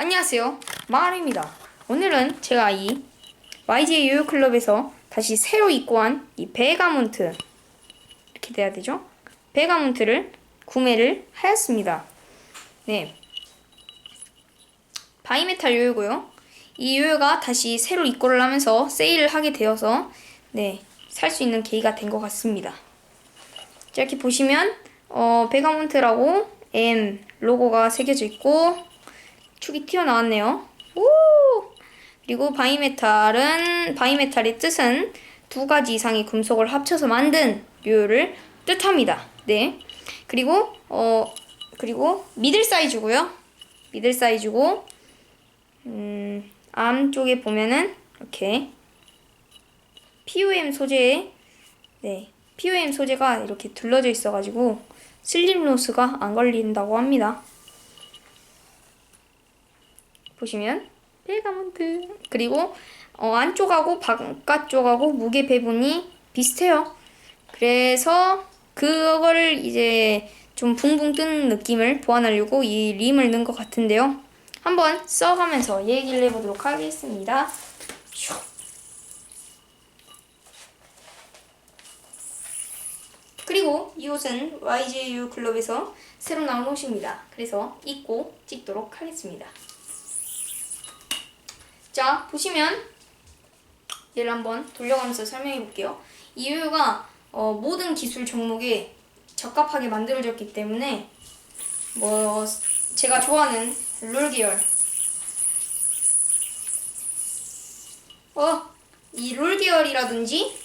안녕하세요. 마을입니다. 오늘은 제가 이 YJ 요요클럽에서 다시 새로 입고한 이 베가몬트 이렇게 돼야 되죠? 베가몬트를 구매를 하였습니다. 네. 바이메탈 요요고요. 이 요요가 다시 새로 입고를 하면서 세일을 하게 되어서 네, 살 수 있는 계기가 된 것 같습니다. 자, 이렇게 보시면 어, 베가몬트라고 M 로고가 새겨져 있고 축이 튀어나왔네요. 오! 그리고 바이메탈은 바이메탈의 뜻은 두 가지 이상의 금속을 합쳐서 만든 요요를 뜻합니다. 네. 그리고 어 그리고 미들 사이즈고요. 미들 사이즈고 음, 암 쪽에 보면은 이렇게 POM 소재에 네. POM 소재가 이렇게 둘러져 있어 가지고 슬립 로스가 안 걸린다고 합니다. 보시면 벨가몬트 그리고 어, 안쪽하고 바깥쪽하고 무게 배분이 비슷해요. 그래서 그거를 이제 좀 붕붕 뜨는 느낌을 보완하려고 이 림을 넣은 것 같은데요. 한번 써가면서 얘기를 해보도록 하겠습니다. 슉. 그리고 이 옷은 YJU 클럽에서 새로 나온 옷입니다. 그래서 입고 찍도록 하겠습니다. 자, 보시면 얘를 한번 돌려가면서 설명해 볼게요. 이 요요가 어, 모든 기술 종목에 적합하게 만들어졌기 때문에 뭐 제가 좋아하는 롤 계열 어, 이 롤 계열이라든지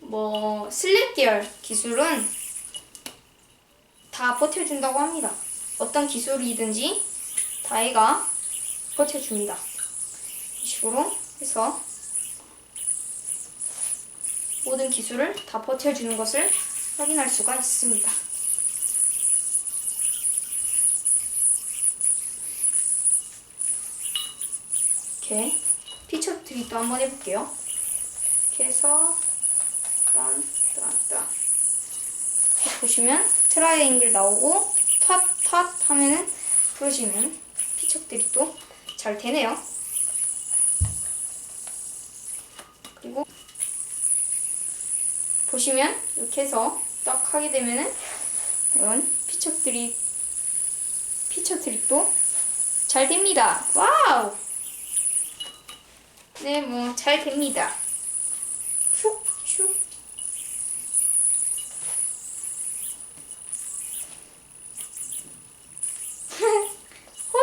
뭐 슬랩 계열 기술은 다 버텨준다고 합니다. 어떤 기술이든지 다 얘가 버텨줍니다. 이 식으로 해서 모든 기술을 다 버텨주는 것을 확인할 수가 있습니다. 이렇게 피처 트릭도 한번 해볼게요. 이렇게 해서 딴, 딴, 딴. 보시면 트라이앵글 나오고 탓, 탓 하면은 부러지는 피처 트릭도 잘 되네요. 그리고 보시면 이렇게 해서 딱 하게 되면은 이런 피처 트릭 피처 트릭도 잘 됩니다. 와우! 네, 뭐 잘 됩니다. 슉, 슉. 헛!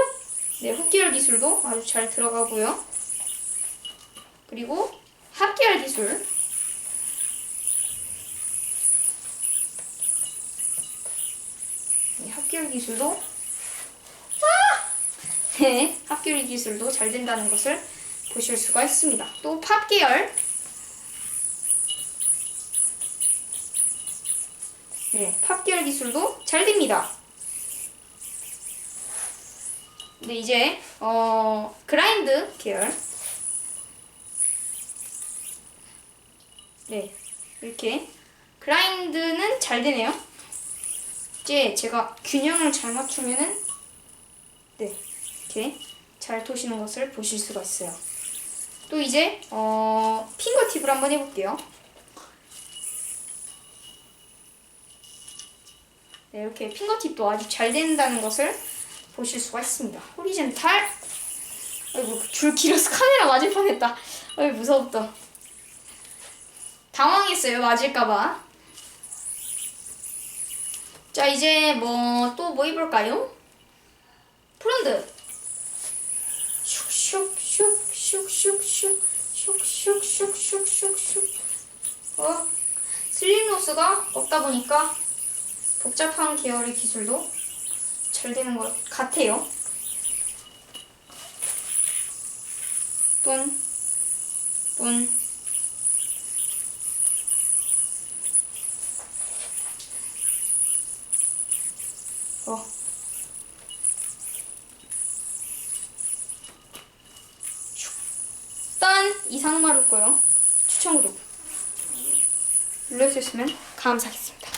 네, 헛기열 기술도 아주 잘 들어가고요. 그리고 합기열 기술. 네, 합기열 기술도 아! 네, 합기열 기술도 잘 된다는 것을 보실 수가 있습니다. 또 팝계열 네, 팝계열 기술도 잘 됩니다. 네, 이제 어, 그라인드 계열 네, 이렇게 그라인드는 잘 되네요. 이제 제가 균형을 잘 맞추면은 네, 이렇게 잘 도시는 것을 보실 수가 있어요. 또 이제 어, 핑거 팁을 한번 해볼게요. 네, 이렇게 핑거팁도 아주 잘 된다는 것을 보실 수가 있습니다. 호리젠탈. 아이고 줄 길어서 카메라 맞을 뻔했다. 아이 무섭다. 당황했어요 맞을까봐. 자 이제 뭐 또 뭐 입을까요? 프론드. 슉슉슉슉슉슉슉슉슉슉슉슉 어 슬림로스가 없다 보니까 복잡한 계열의 기술도 잘 되는 것 같아요. 뚠, 뚠. 상 마를 거요. 추천 그룹 눌러주셨으면 감사하겠습니다.